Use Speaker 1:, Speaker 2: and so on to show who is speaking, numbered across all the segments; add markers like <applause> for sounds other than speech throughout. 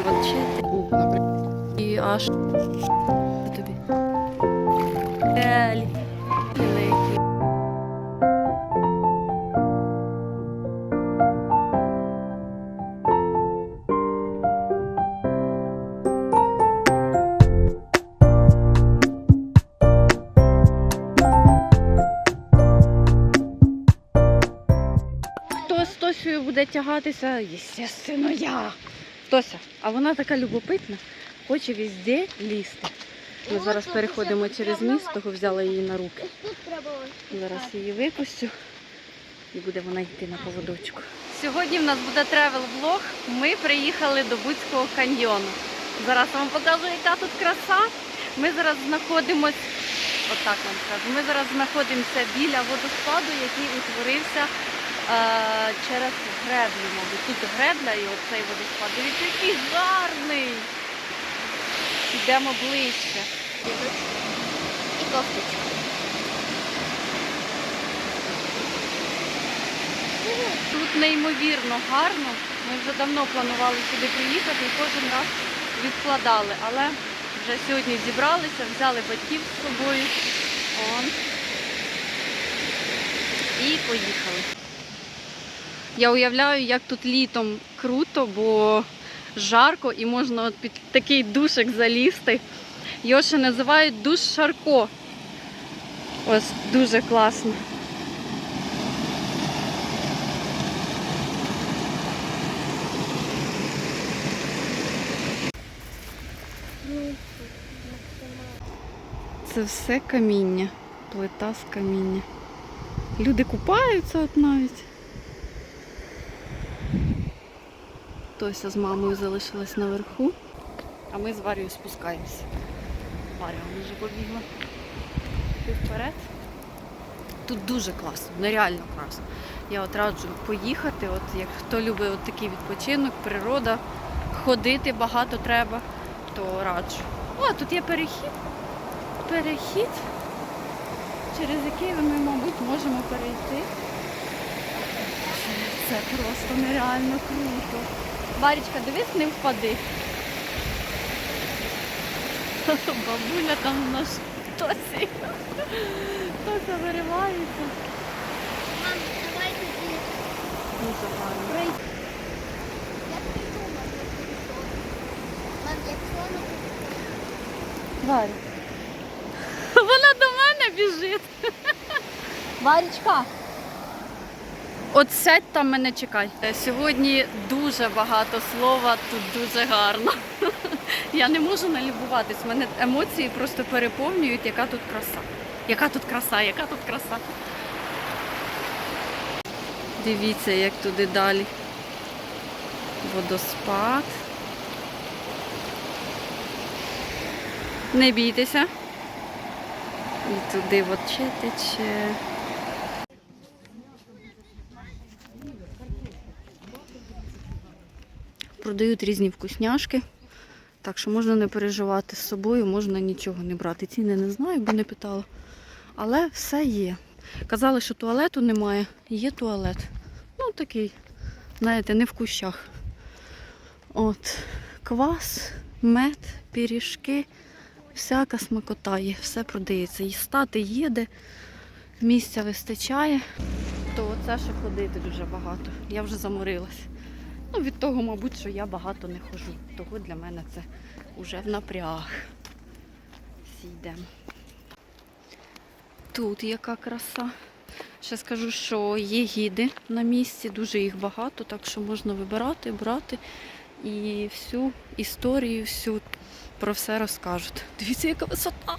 Speaker 1: вчити. І аж тобі. Елі. Великий. Хто з Тосею буде тягатися? Єстественно, я. Тося, а вона така любопитна, хоче везде лізти. Ми зараз переходимо через міст, того взяла її на руки. Зараз її випустю і буде вона йти на поводочку. Сьогодні в нас буде тревел-влог. Ми приїхали до Буцького каньйону. Зараз вам покажу, яка тут краса. Ми зараз знаходимось, отак вам скажу, ми зараз знаходимося біля водоспаду, який утворився через греблю, мабуть. Тут гребля і оцей водоспад. Дивіться, який гарний. Йдемо ближче.
Speaker 2: І кофточка.
Speaker 1: Тут неймовірно гарно. Ми вже давно планували сюди приїхати і кожен раз відкладали. Але вже сьогодні зібралися, взяли батьків з собою. І поїхали. Я уявляю, як тут літом круто, бо жарко і можна от під такий душик залізти. Його ще називають душ Шарко. Ось дуже класно. Це все каміння, плита з каміння. Люди купаються от навіть. Тося з мамою залишилась наверху, а ми з Варією спускаємося. Варя вже побігла. Вперед. Тут дуже класно, нереально класно. Я от раджу поїхати, от як хто любить от такий відпочинок, природа, ходити багато треба, то раджу. О, тут є перехід перехід, через який ми, мабуть, можемо перейти. Це просто нереально круто. Варічка, дивись, не впади. <laughs> Бабуля там в нас тосі. <laughs> Тося виривається.
Speaker 2: Мам, давай тоді.
Speaker 1: Дуже гарно. Варя. Вона до мене біжить. Варічка. От сядь там мене чекай. Е, Сьогодні дуже багато слова, тут дуже гарно. <laughs> Я не можу налюбуватись. Мене емоції просто переповнюють, яка тут краса. Яка тут краса, яка тут краса. Дивіться, як туди далі. Водоспад. Не бійтеся. І туди от тече. Продають різні вкусняшки. Так що можна не переживати з собою, можна нічого не брати. Ціни не знаю, бо не питала. Але все є. Казали, що туалету немає. Є туалет. Ну такий, знаєте, не в кущах. От, квас, мед, пиріжки, всяка смакота є, все продається. І стати їде, місця вистачає, то оце ще ходити дуже багато. Я вже заморилась. Ну, від того, мабуть, що я багато не ходжу. Того для мене це вже в напряг. Всі йдемо. Тут яка краса. Ще скажу, що є гіди на місці, дуже їх багато, так що можна вибирати, брати і всю історію, всю про все розкажуть. Дивіться, яка висота.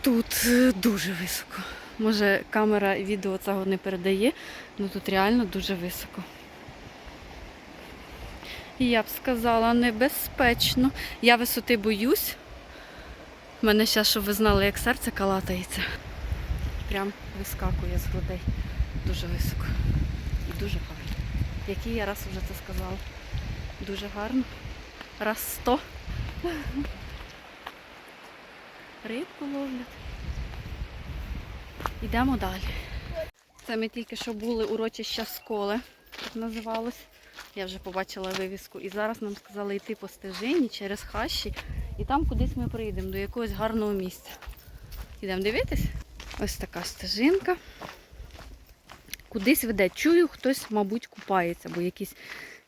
Speaker 1: Тут е, дуже високо. Може, камера відео цього не передає, але тут реально дуже високо. Я б сказала, небезпечно. Я висоти боюсь. У мене зараз, щоб ви знали, як серце калатається. Прям вискакує з грудей. Дуже високо. І дуже гарно. Який я раз вже це сказала. Дуже гарно. Раз сто. Рибку ловлять. Йдемо далі. Це ми тільки що були урочища сколи, так називалось. Я вже побачила вивіску. І зараз нам сказали йти по стежині через хащі. І там кудись ми прийдемо до якогось гарного місця. Ідемо дивитись. Ось така стежинка. Кудись веде. Чую, хтось, мабуть, купається, бо якісь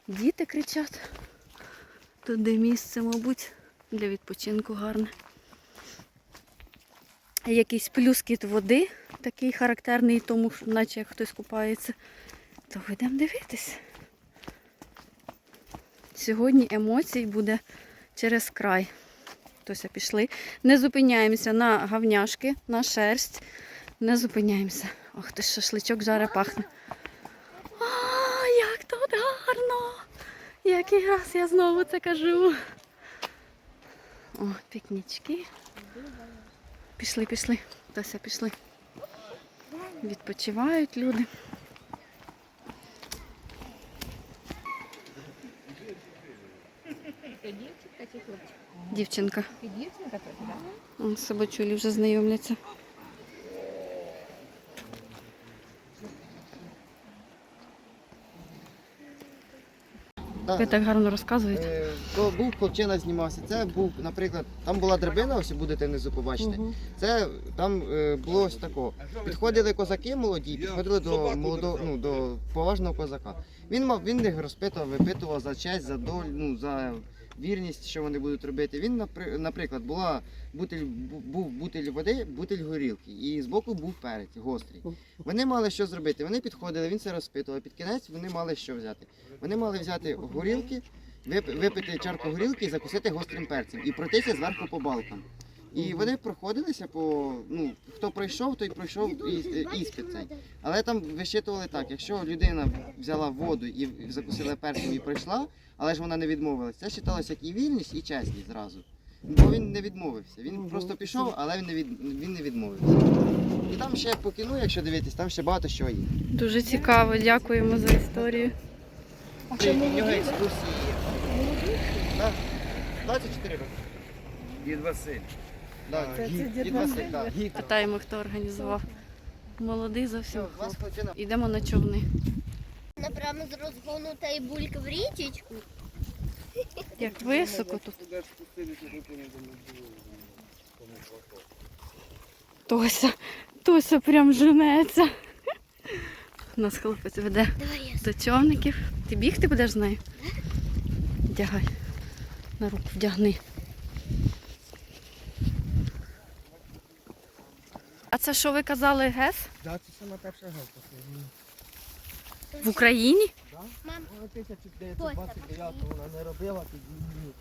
Speaker 1: діти кричать. Тут де місце, мабуть, для відпочинку гарне. Якийсь плюскіт води, такий характерний, тому наче як хтось купається. То йдемо дивитись. Сьогодні емоцій буде через край. Тося пішли. Не зупиняємося на гавняшки, на шерсть. Не зупиняємося. Ох, ти шашличок жаре пахне. А, як тут гарно! Який раз я знову це кажу. О, пікнічки. Пішли, пішли. Тося, пішли. Відпочивають люди.
Speaker 3: Це дівчинка чи хлопчик?
Speaker 1: Дівчинка.
Speaker 3: Дівчинка так?
Speaker 1: Он, Собачулі вже знайомляться. Ви так гарно розказуєте.
Speaker 4: Е, То був хлопчина знімався. Це був, наприклад, там була драбина, ось будете внизу побачити. Це там е, було ось тако. Підходили козаки молоді, підходили до молодого, ну, до поважного козака. Він мав, він їх розпитував, випитував за честь, за долю, ну, за вірність, що вони будуть робити. Він, напри- наприклад, була бутиль, був бутиль води, бутиль горілки, і збоку був перець гострий. Вони мали що зробити. Вони підходили, він це розпитував. Під кінець вони мали що взяти. Вони мали взяти горілки, вип- випити чарку горілки і закусити гострим перцем і пройтися зверху по балкам. І вони проходилися по ну хто пройшов, той пройшов іспит цей. Але там вищитували так: якщо людина взяла воду і закусила першим і пройшла, але ж вона не відмовилася, це вважалося як і вільність, і чесність зразу. Бо він не відмовився. Він угу. просто пішов, але він не від він не відмовився. І там ще по кіну, якщо дивитись, там ще багато що є.
Speaker 1: Дуже цікаво, дякуємо за історію.
Speaker 4: Це в нього екскурсії є. 24 роки. І 27.
Speaker 1: Питаємо, хто організував. Молодий зовсім.
Speaker 4: хлопець.
Speaker 1: Йдемо на човни.
Speaker 2: Напрямо з розгону та й бульк в річечку.
Speaker 1: Як високо тут. Тося, Тося прям женеться. Нас хлопець веде до човників. Ти бігти будеш з нею? Вдягай. На руку вдягни. Це що ви казали ГЕС?
Speaker 4: Да, це саме перша гелка.
Speaker 1: В Україні?
Speaker 2: Мам,
Speaker 4: Вона 1929 вона не робила, тоді її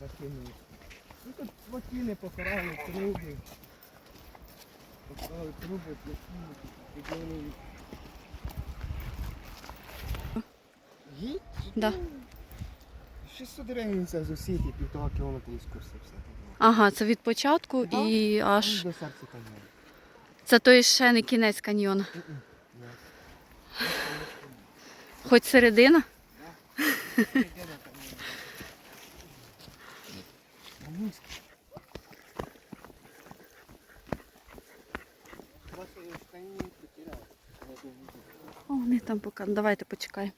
Speaker 4: закинули. Ну тут плотини покарали, труби. Покарали труби, плотини, підняли. Гід?
Speaker 1: Да.
Speaker 4: 600 гривень це з усіх і півтора кілометра екскурсія все.
Speaker 1: Ага, це від початку
Speaker 4: Да.
Speaker 1: і аж.
Speaker 4: Аж до серця каньйону.
Speaker 1: Це той ще не кінець каньйона. Хоч середина. О, вони там поки. Давайте почекаємо.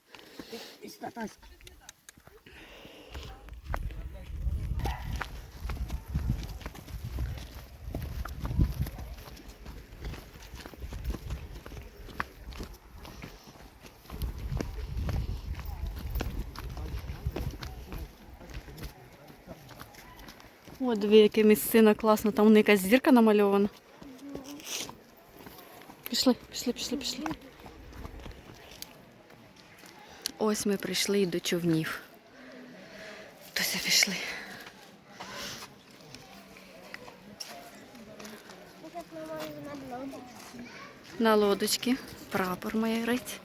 Speaker 1: О, диви, яке місцина класно, там вона якась зірка намальована. Пішли, пішли, пішли, пішли. Ось ми прийшли і до човнів. Тося пішли.
Speaker 2: на
Speaker 1: лодочці. Прапор майорить.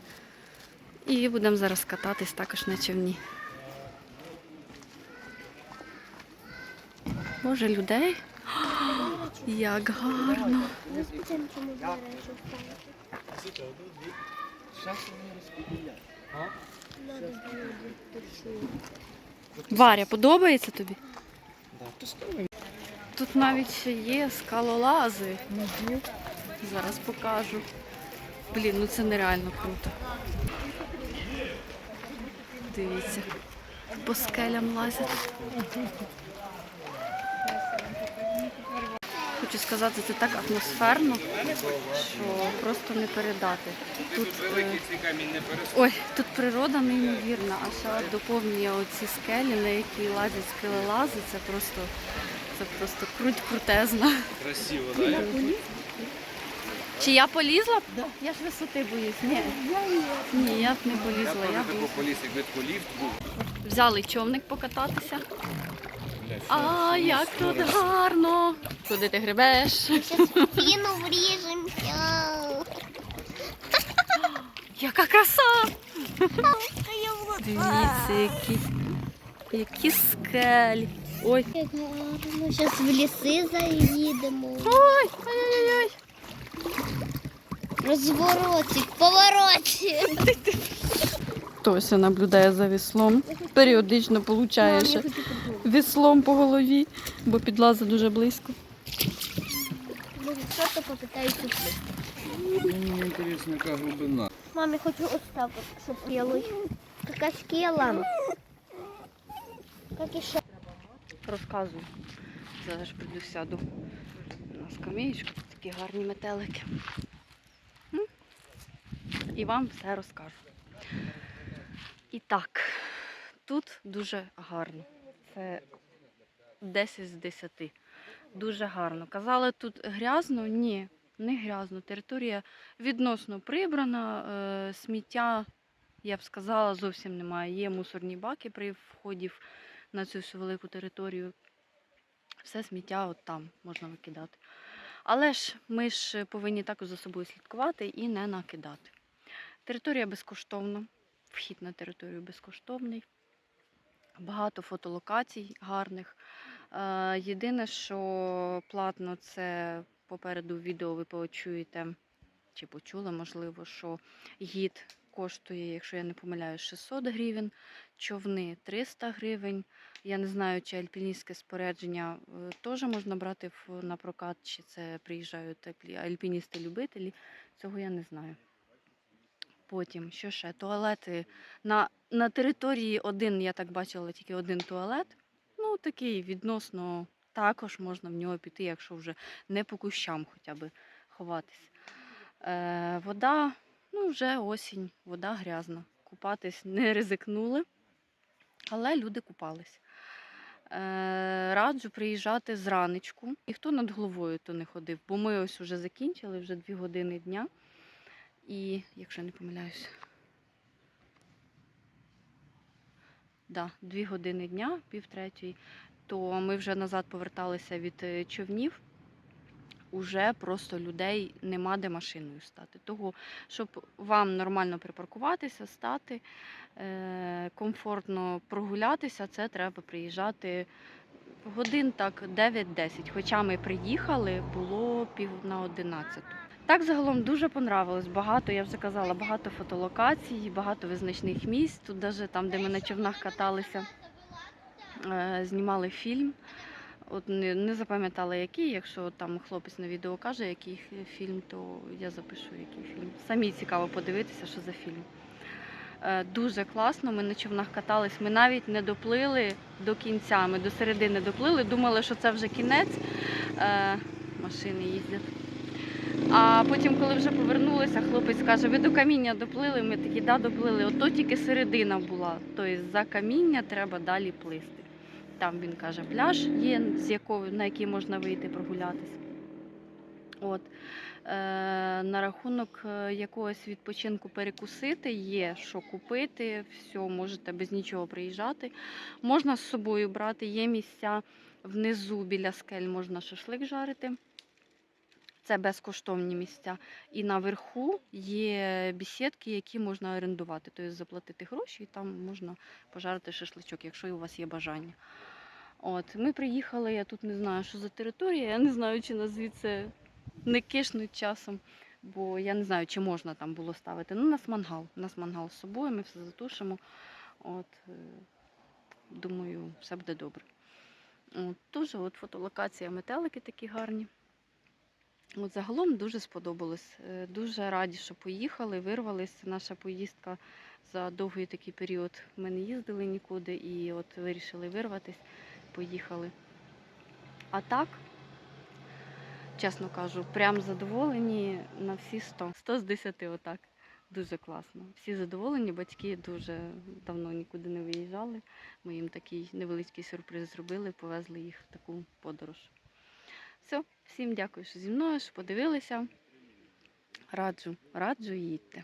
Speaker 1: І будемо зараз кататись також на човні. Боже, людей. Як гарно.
Speaker 2: Ми спочатку чому бережу впали.
Speaker 4: Щас вони розподіляють.
Speaker 2: Надо було точно.
Speaker 1: Варя, подобається тобі? Тут навіть ще є скалолази. Зараз покажу. Блін, ну це нереально круто. Дивіться, по скелям лазять. Хочу сказати, це так атмосферно, що просто не передати. Тут, е, ой, тут природа неймовірна, а ще доповнює оці скелі, на які лазять скелелази, це просто, це просто круть крутезна.
Speaker 5: Красиво, да?
Speaker 1: Чи я полізла б? Я ж висоти боюсь. Ні, Ні я б не полізла. Я
Speaker 5: Тако
Speaker 1: боюсь.
Speaker 5: поліз, якби ліфт був.
Speaker 1: Взяли човник покататися. А, як тут гарно! Куди ти гребеш?
Speaker 2: Зараз піну вріжемося.
Speaker 1: Яка краса! Дивіться, які, які скелі. Ой,
Speaker 2: Як гарно. Зараз в ліси заїдемо.
Speaker 1: ой, ой-ой-ой.
Speaker 2: Розворотик, поворотик.
Speaker 1: Тося наблюдає за віслом. Періодично получає ще віслом по голові, бо підлазить дуже близько.
Speaker 2: Може, що-то попитаюся плисти.
Speaker 5: Мені інтересно, яка глибина.
Speaker 2: Мамі хочу ось так, от, щоб скелою. Така скела. Як і ще.
Speaker 1: Розказую. Зараз прийду сяду на скамеєчку, тут такі гарні метелики. І вам все розкажу. І так, тут дуже гарно. Це 10 з 10. Дуже гарно. Казали, тут грязно? Ні, не грязно. Територія відносно прибрана, е, сміття, я б сказала, зовсім немає. Є мусорні баки при вході на цю всю велику територію. Все сміття от там можна викидати. Але ж ми ж повинні також за собою слідкувати і не накидати. Територія безкоштовна, вхід на територію безкоштовний. Багато фотолокацій гарних. Е, Єдине, що платно, це попереду в відео ви почуєте, чи почули, можливо, що гід коштує, якщо я не помиляюсь, 600 гривень, човни 300 гривень. Я не знаю, чи альпіністське спорядження е, теж можна брати на прокат, чи це приїжджають альпіністи-любителі. Цього я не знаю. Потім, що ще? Туалети. На, на території один, я так бачила, тільки один туалет. Ну, такий відносно також можна в нього піти, якщо вже не по кущам хоча б ховатись. Е, вода, ну вже осінь, вода грязна. Купатись не ризикнули, але люди купались. Е, раджу приїжджати зранечку. Ніхто над головою то не ходив, бо ми ось уже закінчили, вже дві години дня. І, якщо не помиляюсь, да, дві години дня, пів третьої, то ми вже назад поверталися від е, човнів. Уже просто людей нема де машиною стати. Того, щоб вам нормально припаркуватися, стати, е, комфортно прогулятися, це треба приїжджати годин так 9-10. Хоча ми приїхали, було пів на 11. Так загалом дуже понравилось. Багато, я вже казала, багато фотолокацій, багато визначних місць. Тут навіть там, де ми на човнах каталися, е, знімали фільм. От не, не запам'ятала який. Якщо там хлопець на відео каже, який фільм, то я запишу який фільм. Самі цікаво подивитися, що за фільм. Е, Дуже класно. Ми на човнах катались. Ми навіть не доплили до кінця. Ми до середини доплили. Думали, що це вже кінець. Е, Машини їздять. А потім, коли вже повернулися, хлопець каже: ви до каміння доплили. Ми такі, да, доплили. Ото тільки середина була. Тобто за каміння треба далі плисти. Там він каже, пляж є, з якого, на який можна вийти прогулятись. От. Е, на рахунок е, якогось відпочинку перекусити є, що купити, все, можете без нічого приїжджати. Можна з собою брати, є місця внизу біля скель, можна шашлик жарити. Це безкоштовні місця. І наверху є бесідки, які можна орендувати, тобто заплатити гроші, і там можна пожарити шашличок, якщо у вас є бажання. От, ми приїхали, я тут не знаю, що за територія, я не знаю, чи нас звідси не кишнуть часом, бо я не знаю, чи можна там було ставити. Ну, у нас мангал. У нас мангал з собою, ми все затушимо. От, е, думаю, все буде добре. От, дуже от фотолокація, метелики такі гарні. От загалом дуже сподобалось. Е, Дуже раді, що поїхали, вирвалися. Наша поїздка За довгий такий період ми не їздили нікуди і от вирішили вирватись, поїхали. А так, чесно кажу, прям задоволені на всі 100. 100 з 10 отак. Дуже класно. Всі задоволені, батьки дуже давно нікуди не виїжджали. Ми їм такий невеличкий сюрприз зробили, повезли їх в таку подорож. Все, всім дякую, що зі мною, що подивилися. Раджу, раджу їдьте.